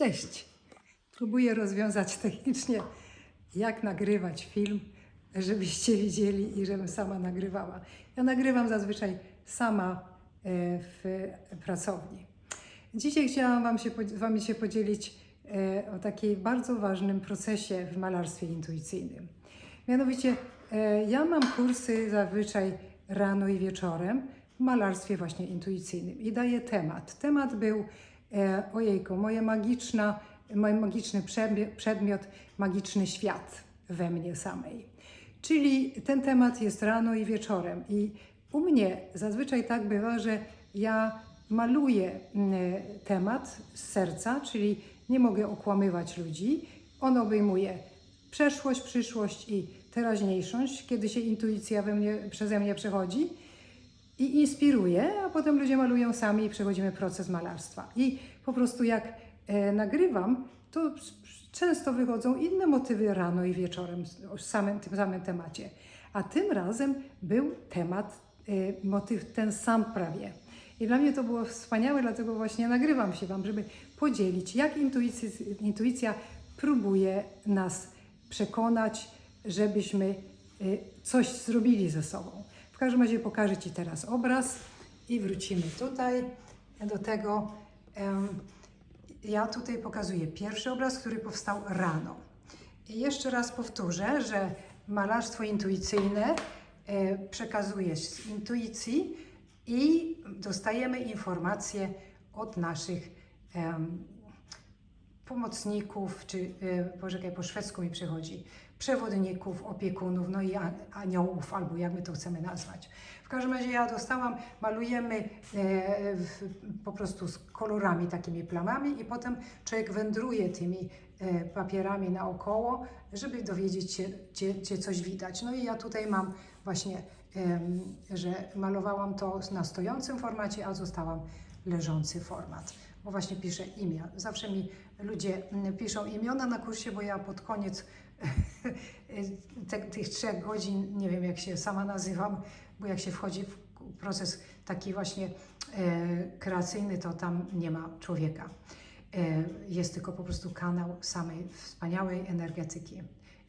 Cześć! Próbuję rozwiązać technicznie, jak nagrywać film, żebyście widzieli i żebym sama nagrywała. Ja nagrywam zazwyczaj sama e, w pracowni. Dzisiaj chciałam wam się, Wami się podzielić e, o takim bardzo ważnym procesie w malarstwie intuicyjnym. Mianowicie, e, ja mam kursy zazwyczaj rano i wieczorem w malarstwie właśnie intuicyjnym i daję temat. Temat był, ojejku, moje magiczna, mój magiczny przedmiot, magiczny świat we mnie samej. Czyli ten temat jest rano i wieczorem. I u mnie zazwyczaj tak bywa, że ja maluję mm, temat z serca, czyli nie mogę okłamywać ludzi. On obejmuje przeszłość, przyszłość i teraźniejszość, kiedy się intuicja we mnie, przeze mnie przechodzi i inspiruje, a potem ludzie malują sami i przechodzimy proces malarstwa. I po prostu jak e, nagrywam, to często wychodzą inne motywy rano i wieczorem o samym, tym samym temacie. A tym razem był temat, e, motyw ten sam prawie. I dla mnie to było wspaniałe, dlatego właśnie nagrywam się Wam, żeby podzielić, jak intuicja, intuicja próbuje nas przekonać, żebyśmy y, coś zrobili ze sobą. Każdym razie pokażę Ci teraz obraz i wrócimy tutaj do tego. Ja tutaj pokazuję pierwszy obraz, który powstał rano. I jeszcze raz powtórzę, że malarstwo intuicyjne e, przekazuje z intuicji i dostajemy informacje od naszych pomocników, czy y, po szwedzku mi przychodzi, przewodników, opiekunów, no i aniołów, albo jak my to chcemy nazwać. W każdym razie ja dostałam, malujemy e, w, po prostu z kolorami, takimi plamami i potem człowiek wędruje tymi e, papierami naokoło, żeby dowiedzieć się, gdzie, gdzie coś widać. No i ja tutaj mam właśnie, że malowałam to na stojącym formacie, a zostałam leżący format bo właśnie piszę imię. Zawsze mi ludzie mm, piszą imiona na kursie, bo ja pod koniec tych trzech godzin, nie wiem jak się sama nazywam, bo jak się wchodzi w proces taki właśnie e, kreacyjny, to tam nie ma człowieka. E, jest tylko po prostu kanał samej wspaniałej energetyki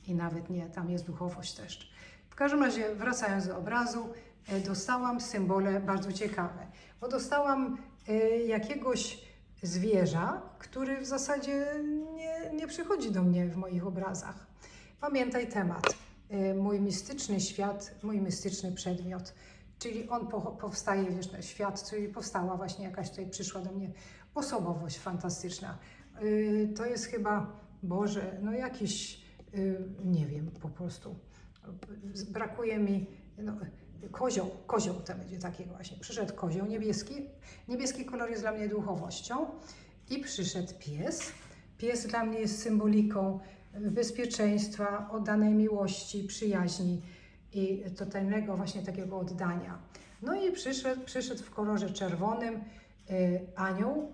i nawet nie, tam jest duchowość też. W każdym razie, wracając do obrazu, e, dostałam symbole bardzo ciekawe, bo dostałam jakiegoś zwierza, który w zasadzie nie, nie przychodzi do mnie w moich obrazach. Pamiętaj temat. e, Mój mistyczny świat, mój mistyczny przedmiot, czyli on po, powstaje, wiesz, świat, czyli powstała właśnie jakaś tutaj przyszła do mnie osobowość fantastyczna. Y, To jest chyba, Boże, no jakiś, y, nie wiem, po prostu. Brakuje mi, no, kozioł, kozioł to będzie takiego właśnie. Przyszedł kozioł niebieski. Niebieski kolor jest dla mnie duchowością. I przyszedł pies. Pies dla mnie jest symboliką bezpieczeństwa, oddanej miłości, przyjaźni i totalnego właśnie takiego oddania. No i przyszedł, przyszedł w kolorze czerwonym y, anioł,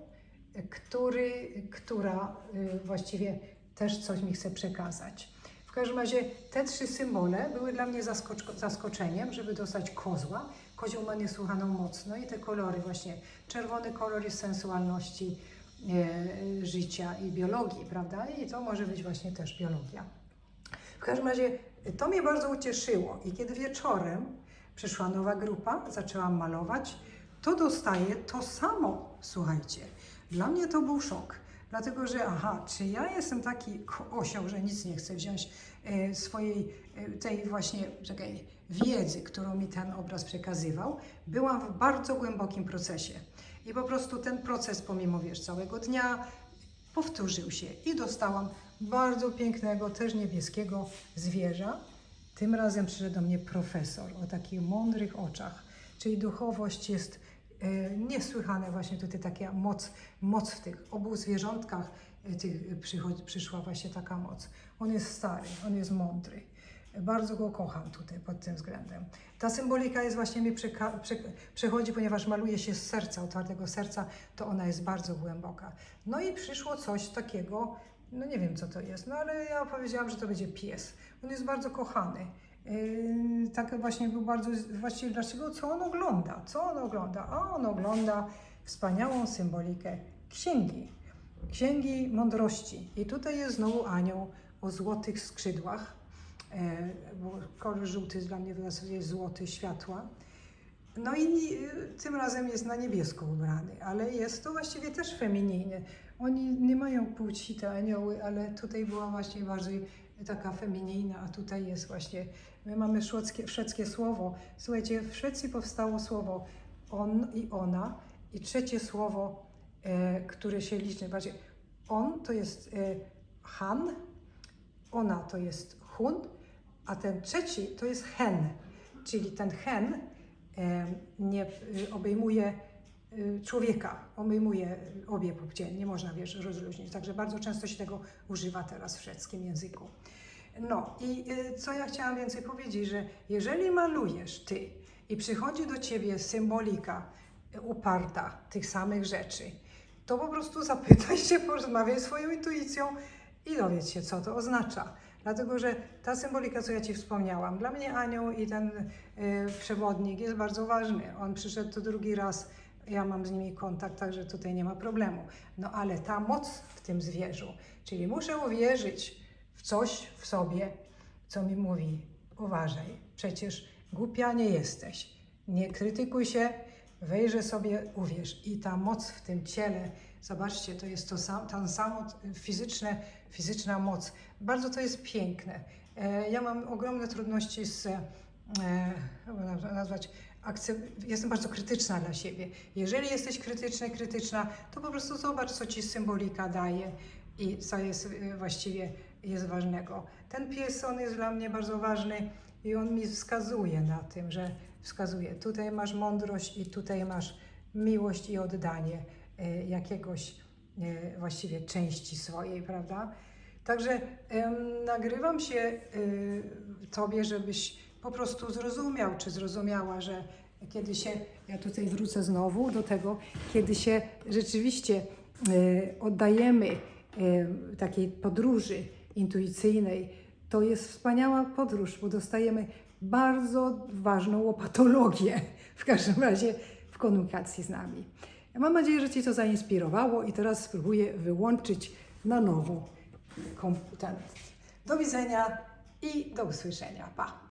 który, która y, właściwie też coś mi chce przekazać. Każdym razie te trzy symbole były dla mnie zaskocz- zaskoczeniem, żeby dostać kozła. Kozioł ma niesłychaną moc. No i te kolory właśnie. Czerwony kolor jest sensualności, e, życia i biologii, prawda? I to może być właśnie też biologia. W każdym razie to mnie bardzo ucieszyło i kiedy wieczorem przyszła nowa grupa, zaczęłam malować, to dostaję to samo, słuchajcie. Dla mnie to był szok, dlatego że aha, czy ja jestem taki osioł, że nic nie chcę wziąć e, swojej e, tej właśnie czekaj, wiedzy, którą mi ten obraz przekazywał, byłam w bardzo głębokim procesie. I po prostu ten proces, pomimo wiesz, całego dnia, powtórzył się i dostałam bardzo pięknego, też niebieskiego zwierza. Tym razem przyszedł do mnie profesor o takich mądrych oczach, czyli duchowość jest niesłychane właśnie tutaj taka moc, moc w tych obu zwierzątkach e, tych przychodzi, przyszła właśnie taka moc. On jest stary, on jest mądry. Bardzo go kocham tutaj pod tym względem. Ta symbolika jest właśnie mi przechodzi, ponieważ maluje się z serca, otwartego serca, to ona jest bardzo głęboka. No i przyszło coś takiego, no nie wiem co to jest, no ale ja powiedziałam, że to będzie pies. On jest bardzo kochany. Yy, tak właśnie był bardzo, właściwie dlaczego, co on ogląda? Co on ogląda? A on ogląda wspaniałą symbolikę księgi. Księgi Mądrości. I tutaj jest znowu anioł o złotych skrzydłach, e, bo kolor żółty dla mnie jest złoty światła. No i y, tym razem jest na niebiesko ubrany, ale jest to właściwie też feminijny. Oni nie mają płci te anioły, ale tutaj była właśnie bardziej taka feminijna, a tutaj jest właśnie, my mamy szwedzkie, szwedzkie słowo. Słuchajcie, w Szwecji powstało słowo on i ona i trzecie słowo, e, które się liczy, bardziej on to jest e, han, ona to jest hun, a ten trzeci to jest hen, czyli ten hen e, nie y, obejmuje człowieka, obejmuje obie płcie, nie można wiesz, rozróżnić. Także bardzo często się tego używa teraz w szwedzkim języku. No i y, co ja chciałam więcej powiedzieć, że jeżeli malujesz ty i przychodzi do ciebie symbolika y, uparta tych samych rzeczy, to po prostu zapytaj się, porozmawiaj swoją intuicją i dowiedz się, co to oznacza. Dlatego, że ta symbolika, co ja Ci wspomniałam, dla mnie anioł i ten y, przewodnik jest bardzo ważny. On przyszedł tu drugi raz, ja mam z nimi kontakt, także tutaj nie ma problemu. No ale ta moc w tym zwierzu, czyli muszę uwierzyć w coś w sobie, co mi mówi, uważaj, przecież głupia nie jesteś, nie krytykuj się, wejrze sobie, uwierz. I ta moc w tym ciele, zobaczcie, to jest to sam, ta samo fizyczne, fizyczna moc. Bardzo to jest piękne. E, ja mam ogromne trudności z, e, nazwać, jestem bardzo krytyczna dla siebie. Jeżeli jesteś krytyczny, krytyczna, to po prostu zobacz, co ci symbolika daje i co jest e, właściwie jest ważnego. Ten pies, on jest dla mnie bardzo ważny i on mi wskazuje na tym, że wskazuje, tutaj masz mądrość i tutaj masz miłość i oddanie e, jakiegoś e, właściwie części swojej, prawda? Także nagrywam się y, Tobie, żebyś po prostu zrozumiał, czy zrozumiała, że kiedy się, ja tutaj wrócę znowu do tego, kiedy się rzeczywiście y, oddajemy y, takiej podróży intuicyjnej, to jest wspaniała podróż, bo dostajemy bardzo ważną łopatologię, w każdym razie w komunikacji z nami. Ja mam nadzieję, że Ci to zainspirowało i teraz spróbuję wyłączyć na nowo komputer. Do widzenia i do usłyszenia. Pa!